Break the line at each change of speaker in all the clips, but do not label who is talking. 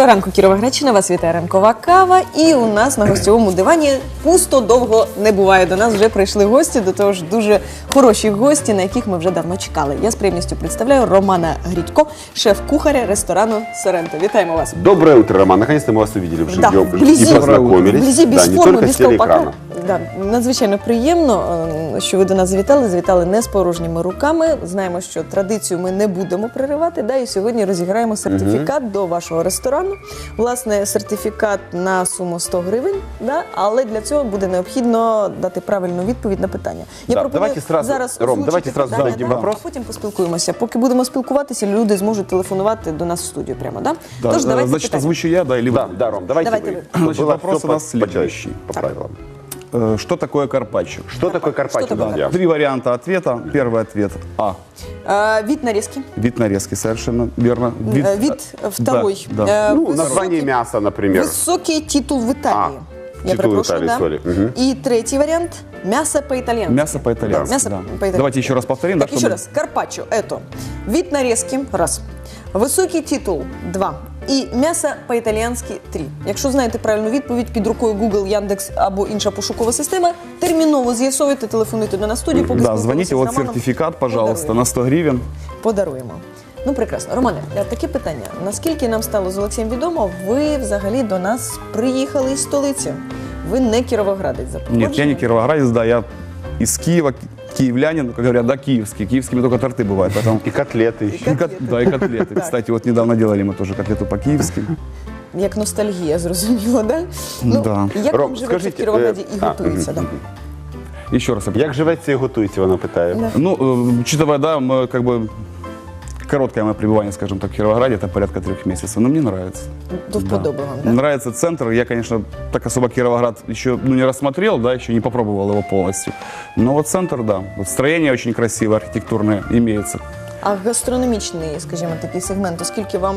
Доброго ранку, Кіровоградщина. Вас вітає ранкова кава. І у нас на гостьовому дивані пусто довго не буває. До нас вже прийшли гості, до того ж дуже хороші гості, на яких ми вже давно чекали. Я з приємністю представляю Романа Грідько, шеф-кухаря ресторану Соренто. Вітаємо вас.
Доброе утро, Роман. Наконец-то мы вас увидели
Да,
вживьем
вблизи,
и познакомились.
вблизи, без
да, не
форми, без колпака. Да, надзвичайно приємно, е, що ви до нас завітали. Завітали не з порожніми руками. Знаємо, що традицію ми не будемо переривати. Да, і сьогодні розіграємо сертифікат до вашого ресторану Власне, сертифікат на суму 100 гривень. Да, але для цього буде необхідно дати правильну відповідь на питання. Я
Да,
пропоную
давайте сразу,
зараз
Ром,
озвучити
давайте сразу
питання,
зададим
да,
вопрос.
а потім поспілкуємося. Поки будемо спілкуватися, люди зможуть телефонувати до нас в студію прямо. Да?
Да,
Тож
э,
давайте
значит,
питання.
озвучу я, да, или вы?
Да, да, Ром, давайте,
Давайте
вы.
вы.
Значит,
Было
вопрос
всё
у нас
по,
следующий.
по-человечески, по
Так.
правилам.
Э, Что такое карпаччо?
Что такое карпаччо,
такое
друзья?
Три варианта ответа. Первый ответ А.
Е, від нарізки.
Вид нарезки, совершенно верно.
Вид, вид
да,
второй.
Да,
Э,
Ну,
высокий-
название мяса, например.
Высокий титул в Италии.
А, титул в Италии, сори. Мгм.
И третий вариант – мясо по-итальянски.
Мясо по-итальянски.
Мясо
да.
по-итальянски.
Давайте еще раз повторим.
Так,
да,
еще
чтобы-
раз. Карпаччо – это вид нарезки – раз. Високий титул – два. І м'ясо по-італіянськи – три. Якщо знаєте правильну відповідь, під рукою Google, Яндекс або інша пошукова система, терміново з'ясовуйте, телефонуйте до нас в студію, поки
Да, вот
Романом.
сертификат, пожалуйста, на 100 гривен.
Подаруємо. Ну, прекрасно. Романе, е, таке питання. Наскільки нам стало з Олексієм відомо, ви взагалі до нас приїхали із столиці. Ви не кіровоградець за
Нет, я не кировоградец, да, я из Киева, киевлянин, как говорят, да, киевский. Киевскими только торты бывают, поэтому...
И котлеты еще.
И кот- Да, и котлеты. Кстати, вот недавно делали мы тоже котлету по-киевски.
Як ностальгія, зрозуміло, да? Ну,
Да.
Як
Ром,
вам живеться в
скажіть,
Кіровограді
е,
і
а,
готується?
мгм,
да?
Еще раз.
Як живеться і готується, вона питає.
Да.
Ну, э, учитывая, да, мы как бы короткое мое пребывание, скажем так, в Кировограде, это порядка трех месяцев, но мне нравится.
До вподоби вам, да?
Нравится центр. Я, конечно, так особо Кировоград еще ну, не рассмотрел, да, еще не попробовал его полностью. Но вот центр, да. Вот строение очень красивое, архитектурное имеется.
А гастрономічний, скажімо, такий сегмент, оскільки вам,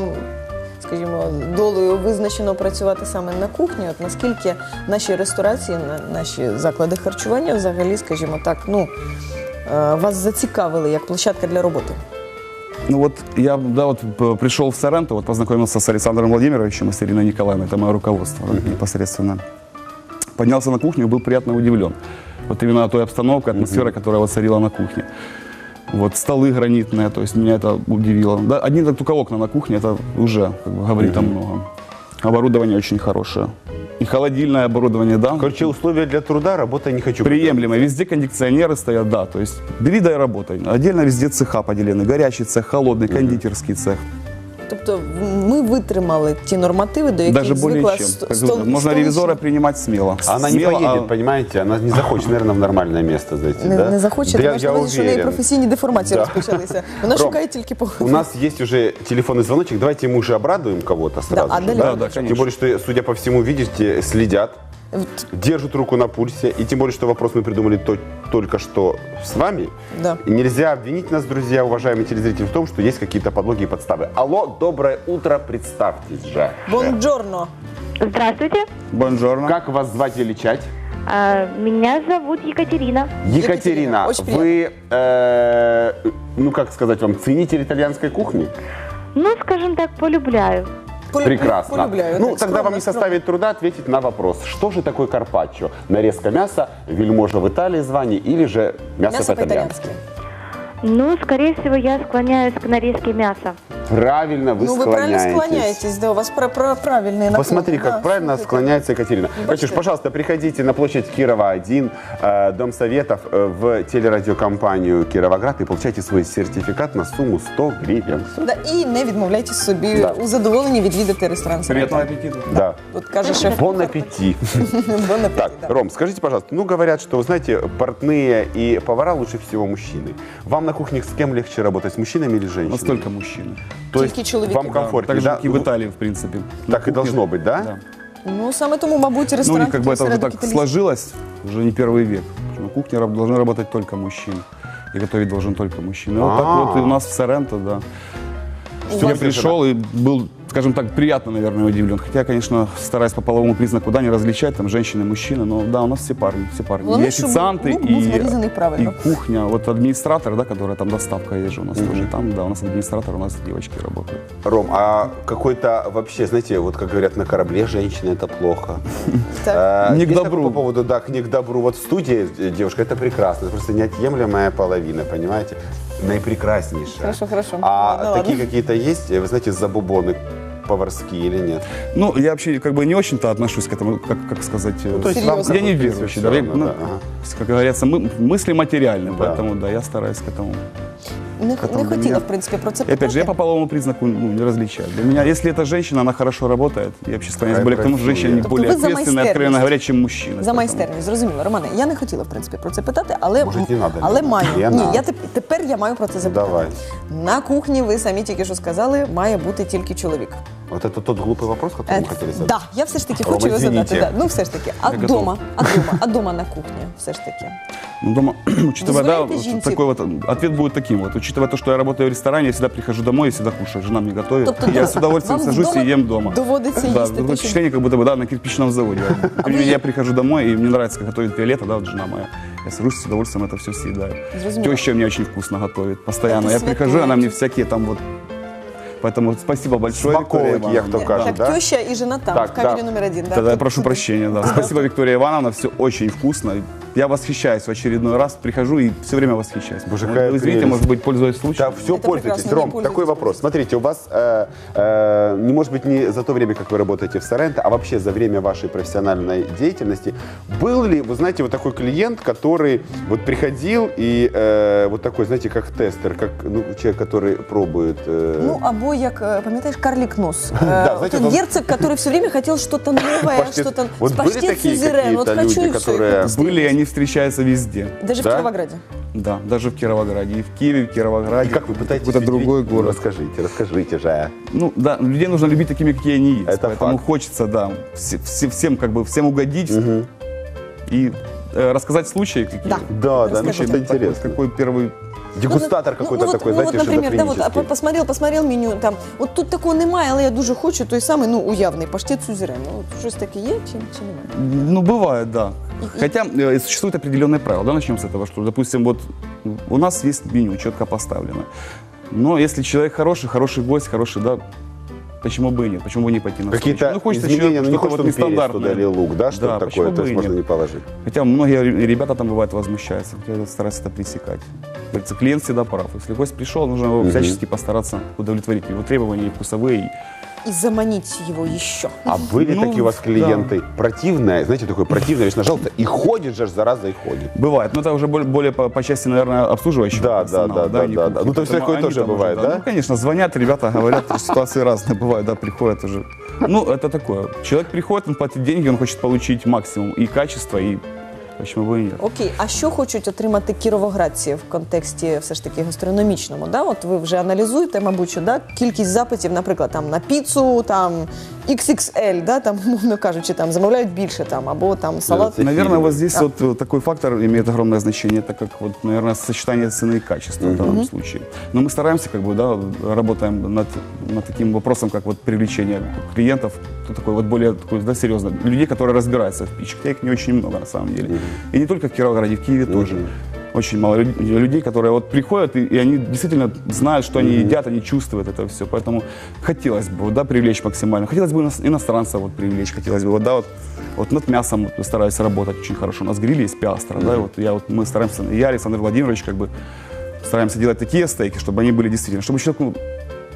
скажімо, долею визначено працювати саме на кухні, от наскільки наші ресторації, наші заклади харчування взагалі, скажімо так, ну, е, вас зацікавили як площадка для роботи?
Ну вот я, да, вот пришел в Соренто, вот познакомился с Александром Владимировичем и с Ириной Николаевной, это мое руководство да, непосредственно. Поднялся на кухню и был приятно удивлен. Вот именно той обстановкой, атмосферой, которая вот царила на кухне. Вот столы гранитные, то есть меня это удивило. Да, одни только окна на кухне, это уже как бы, говорит о многом. Оборудование очень хорошее. И холодильное оборудование, да.
Короче, условия для труда, работа не хочу.
Приемлемо. Везде кондиционеры стоят, да. То есть бери да и работай. Отдельно везде цеха поделены. Горячий цех, холодный, кондитерский цех.
Тобто ми витримали ті нормативи, до яких
Даже более
звикла
чем.
ст-
Как
стол-
говорят, Можно
столична-
ревизора принимать смело.
А Она не
Смело,
поедет,
а-
понимаете? Она не захочет, наверное, в нормальное место зайти,
Не,
да?
не захоче,
Да я,
тому що
я
на увазі, що в неї
уверен.
професійні деформації
Да.
розпочалися. Вона
Ром,
шукає тільки по
У нас есть уже телефонный звоночек. Давайте мы уже обрадуем кого-то сразу.
а
же,
далее-
Да, да,
Тем
конечно.
более, что, судя по всему, видите, следят,
От,
держат руку на пульсе. И тем более, что вопрос мы придумали то- только что с вами.
Да.
И нельзя обвинить нас, друзья, уважаемые телезрители, в том, что есть какие-то подлоги и подставы. Алло, доброе утро, представьтесь же.
Бонджорно.
Здравствуйте,
Бонжорно.
Как вас звать и величать?
А, меня зовут Екатерина.
Екатерина,
Екатерина, очень
вы, э, ну как сказать вам, ценитель итальянской кухни?
Ну, скажем так, полюбляю.
Полю-
Прекрасно.
Полюбляю.
Ну, тогда вам не составит труда ответить на вопрос, что же такое карпаччо? Нарезка мяса, вельможа в Италии звание или же мясо,
Мясо
по-итальянски?
по-итальянски.
Ну, скорее всего, я склоняюсь к нарезке мяса
Правильно вы
Ну, вы правильно
склоняетесь.
склоняетесь, да, у вас про, про правильные наклоны.
Посмотри, как
да,
правильно
слушайте.
склоняется Екатерина.
Бачите?
Катюш, пожалуйста, приходите на площадь Кирова-1, э, Дом Советов, э, в телерадиокомпанию Кировоград и получайте свой сертификат на сумму 100 гривен.
Да, і не відмовляйтесь собі
Да.
у задоволенні відвідати ресторан.
Приятного аппетита.
Да.
От каже шеф.
Бон аппетит.
Бон аппетит,
Так,
да.
Ром, скажите, пожалуйста, ну говорят, что, вы знаете, портные и повара лучше всего мужчины. Вам на кухне с кем легче работать, с мужчинами или женщинами?
Настолько мужчины.
То
Только
есть
человеки.
вам
Да,
комфортнее,
Так же,
да?
как и в
Ну,
Италии, в принципе. На
Так и
кухне-
должно быть, да?
Да.
Ну, саме тому, мабуть,
Ну, у
ресторан
них как бы это уже
серед
так
капіталістів.
сложилось, уже не первый век. что На кухне раб- должны работать только мужчины. И готовить должен только мужчина. И вот так
А.
вот и у нас в Соренто, да.
У
Я
вас-
пришел и был скажем так, приятно, наверное, удивлен. Хотя, я, конечно, стараюсь по половому признаку, да, не различать, там, женщины, мужчины, но да, у нас все парни, все парни.
Главное,
и
чтобы
официанты,
лук правильно.
кухня. Вот администратор, да, которая там доставка есть же у нас тоже, там, да, у нас администратор, у нас девочки работают.
Ром, а какой-то вообще, знаете, вот как говорят на корабле, женщины это плохо.
Так.
Э,
Не к
есть
добру.
По поводу, да, к не к добру. Вот в студии э, девушка, это прекрасно. Это просто неотъемлемая половина, понимаете? Наипрекраснейшая.
Хорошо, хорошо.
А
Ладно,
такие
ладно.
какие-то есть, э, вы знаете, забубоны поварские или нет?
Ну, я вообще как бы не очень-то отношусь к этому, как, как сказать, э,
то есть
вам
я не верующий, да,
равно,
ну,
да, ага.
как говорится, мы, мысли материальны,
Да.
поэтому, да, я стараюсь к этому.
Не, не
Потом для
хотіла,
меня-
в принципі, про це
И опять же, я
питати.
по половому признаку ну, не различаю. Для меня, если это женщина, она хорошо работает, я вообще склоняюсь
Какая
более к тому, что женщины
красивая.
более
Тобто ви за
ответственные, откровенно
майстерність.
говоря, чем мужчины.
За
Поэтому-
майстерність, зрозуміло. Романе, я не хотіла, в принципі, про це питати, але,
Може, не надо,
але
Лена?
маю.
Лена.
Ні, я теп- тепер я маю про це запитати.
Давай.
На кухні ви самі тільки що сказали, має бути тільки чоловік.
Вот это тот глупый вопрос, который
Е,
мы хотели задать?
да, я все ж таки
Рома,
хочу його задати.
извините.
Да. Ну, все ж таки. А
Я готов.
дома, а дома, а дома на кухні, все ж таки.
Ну, дома, учитывая, да,
Дозволяете
вот
жінці?
такой вот ответ будет таким вот. Учитывая то, что я работаю в ресторане, я всегда прихожу домой и всегда кушаю. Жена мне готовит.
Тобто
я
дома-
с удовольствием
вам
сажусь
вдома
и ем дома.
доводиться
да,
їсти
такое
те, що-
впечатление, как будто бы да, на кирпичном заводе. Например,
вы-
я прихожу домой, и мне нравится, как готовит Виолетта, да, вот жена моя. Я сажусь с удовольствием это все съедаю.
Зрозуміло.
Теща мне очень вкусно готовит постоянно.
Это
Я прихожу,
святое.
она мне всякие там вот... Поэтому спасибо большое, Виктория
Смаколики, як
Ивановна.
то кажуть,
так,
да?
теща і жена там,
Так,
в камері
да.
номер один. Да,
Тогда я прошу прощения, да. Спасибо, Виктория Ивановна, все очень вкусно. Я восхищаюсь в очередной раз, прихожу и все время восхищаюсь.
Боже, какая
вы извините,
прелесть.
может быть, пользуясь случаем.
Да, все,
Это
пользуйтесь. Ром,
пользуйтесь,
такой вопрос. Смотрите, у вас, э, э, не может быть не за то время, как вы работаете в Соренто, а вообще за время вашей профессиональной деятельности, был ли, вы знаете, вот такой клиент, который вот приходил и э, вот такой, знаете, как тестер, как ну, человек, который пробует... э,
Ну, або, як, е, пам'ятаєш, карлік нос. Е,
Да, знаете,
этот
он-
герцог, который все время хотел что-то новое, что-то...
Вот были такие какие-то
хочу
люди,
и все.
которые-
Были, и они встречаются везде.
Даже в
Да?
Кировограде.
Да, даже в Кировограде. И в Киеве, и в Кировограде.
и как вы пытаетесь...
Какой-то
удивить?
другой
Ну,
город.
Расскажите, расскажите же.
Ну, да, людей нужно любить такими, какие они есть.
Это
Поэтому
факт.
хочется, да, все- все- всем как бы, всем угодить и э, рассказать случаи какие.
Да.
Да, да, ну
Расскажите.
что-то
Такой-
интересно.
Какой первый
Дегустатор
Ну,
какой-то
ну, вот-
такой,
ну,
знаете,
вот, например, да, вот, а,
шизофренический.
посмотрел, посмотрел меню, там, от тут такого немає, але я дуже хочу той самий, ну, уявний паштет сюзерен. Ну, от щось таке є чи, чи немає?
Ну, бывает, да. Хотя э, существуют определенные правила. Да, начнем с этого, что, допустим, вот у нас есть меню четко поставлено. Но если человек хороший, хороший гость, хороший, да, почему бы и нет? Почему бы не пойти на
Какие-то?
Ну, хочется
изменения, ну, не хочешь
вот нестандартное.
туда или лук, да, что-то
Да,
такое, то есть можно не положить.
Хотя многие ре- ребята там бывают возмущаются. Я стараюсь это пресекать. Говорится, клиент всегда прав. Если гость пришел, нужно его всячески постараться удовлетворить его требования и вкусовые, и
І заманіть його ще.
А были
Ну,
такие у вас
да.
клиенты противные, знаете, такое противное, лишь нажал-то, и ходит же, зараза, и ходит.
Бывает, но это уже более, более по, по части, наверное, обслуживающего
Да,
персонала,
да, да, да,
кухни.
да. Ну, то есть такое тоже
там уже,
бывает, да?
Ну, конечно, звонят, ребята говорят, ситуации разные бывают, да, приходят уже. Ну, это такое. Человек приходит, он платит деньги, он хочет получить максимум и качество, и почему бы и нет.
Окей, а що хочуть отримати кіровоградці в контексті все ж таки гастрономічному? Да? От ви вже аналізуєте, мабуть, що да? кількість запитів, наприклад, там на піцу, там XXL, да? там, умовно кажучи, там замовляють більше там, або там салат.
Це
Наверное,
фильм.
вот здесь вот э, такой фактор имеет огромное значение, так как вот, наверное, сочетание цены и качества в данном случае. Но мы стараемся, как бы, да, работаем над, над таким вопросом, как вот привлечение клиентов, ну, такой вот более такой, да, серьезно, людей, которые разбираются в. Хотя Их не очень много на самом деле. И не только в Кировограде, в Киеве тоже. Очень мало люд- людей, которые вот приходят, и, и они действительно знают, что они едят, они чувствуют это все. Поэтому хотелось бы, да, привлечь максимально. Хотелось бы ино- иностранцев вот привлечь, хотелось бы, вот, да, вот, вот над мясом вот, стараюсь работать очень хорошо. У нас гриль есть пиастра, да, и вот я вот мы стараемся, я, Александр Владимирович, как бы стараемся делать такие стейки, чтобы они были действительно, чтобы человеку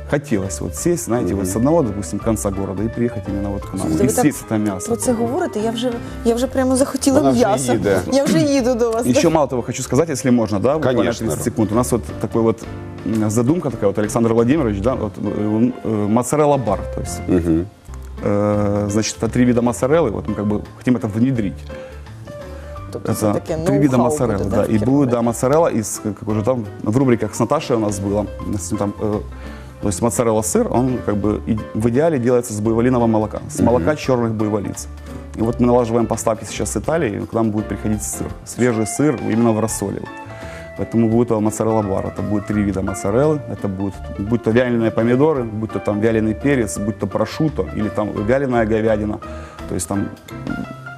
хотелось вот сесть, знаете, вот с одного, допустим, конца города и приехать именно вот к нам,
Слушайте,
и
ви так
съесть это мясо.
Про це говорите, я вже, я вже прямо захотіла
Вона вже
м'яса.
їде.
Я вже їду до вас.
Еще мало того хочу сказать, если можно, да, буквально
Конечно,
30
Ром.
секунд. У нас вот такой вот м, задумка такая, вот Александр Владимирович, да, вот, э, э, моцарелла бар, то есть, э, значит, это три вида моцареллы, вот мы как бы хотим это внедрить.
Тобто це
Это
таке
три вида
ноу-хау
моцареллы,
буде,
да,
в
и будет,
Кіровограді?
да, моцарелла из, как уже там в рубриках с Наташей у нас было, с- там, э, то есть моцарелла сыр, он как бы в идеале делается с буйволиного молока, с молока черных буйволиц. И вот мы налаживаем поставки сейчас с Италии, к нам будет приходить сыр, свежий сыр именно в рассоле. Поэтому будет моцарелла бар. Это будет три вида моцареллы. Это будет, будь то вяленые помидоры, будь то там вяленый перец, будь то прошуто или там вяленая говядина. То есть там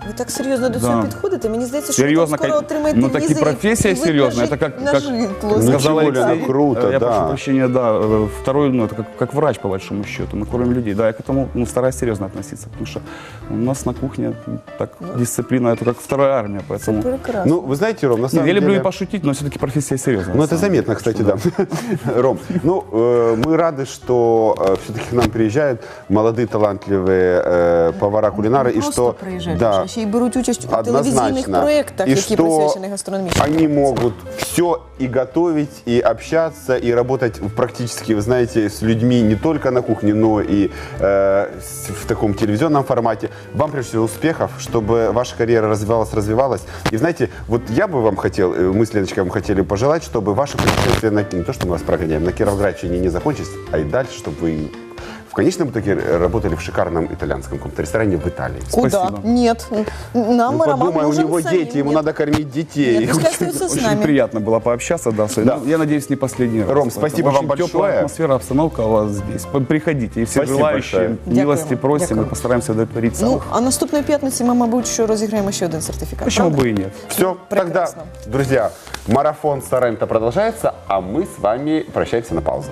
Ви так серйозно до
Да.
цього підходите? Мені здається, що
Серйозно,
ви там скоро
кон-
отримаєте
ну, так і
візи,
професія
і ви
серйозна,
нажи-
це як-
на
як-
житло.
Ну,
сказал
тем более,
Алексей,
ну, круто,
э, я
да.
прошу прощения, да, э, второй, ну, это как, как врач, по большому счету, мы кормим людей, да, я к этому ну, стараюсь серьезно относиться, потому что у нас на кухне так дисциплина, это как вторая армия, поэтому...
Прекрасно.
Ну, вы знаете, Ром, на
Не,
самом
я люблю
деле...
и пошутить, но все-таки профессия серьезная.
Ну,
на
это
самом
заметно, кстати, да. Ром, ну, э, мы рады, что все-таки к нам приезжают молодые, талантливые э, повара, кулинары,
Не
и
просто
что...
приїжджають,
Да,
а ще й беруть участь у телевізійних
однозначно.
проєктах,
и
які
что
присвячені гастрономічній
они
тематиці.
могут все и готовить, и общаться, и работать практически, вы знаете, с людьми не только на кухне, но и э, с- в таком телевизионном формате. Вам, прежде всего, успехов, чтобы ваша карьера развивалась, развивалась. И знаете, вот я бы вам хотел, э, мы с Леночкой вам хотели пожелать, чтобы ваше путешествие на, не то, что мы вас прогоняем, на Кировоградщине не закончилось, а и дальше, чтобы вы в конечном итоге работали в шикарном итальянском каком-то ресторане в Италии.
Куда?
Спасибо.
Нет. Нам
Ну,
Роман
подумай, у
нужен
него
самим.
дети, ему
Нет.
надо кормить детей.
Нет, пускай остаются с
Очень
нами.
приятно было пообщаться, да, с вами.
Да.
Ну, я надеюсь, не последний раз.
Ром,
Поэтому
спасибо
очень
вам
теплая
большое.
атмосфера, обстановка у вас здесь. П- Приходите, и все
Спасибо
желающие,
большое.
милости
Дякуємо,
просим,
дякуємо.
мы постараемся удовлетворить
Ну,
самых.
а наступної п'ятниці ми, мабуть, що розіграємо ще один сертифікат.
Почему
правда?
бы и нет?
Все, тогда,
Прекрасно.
друзья, марафон Сорента продолжается, а мы с вами прощаемся на паузу.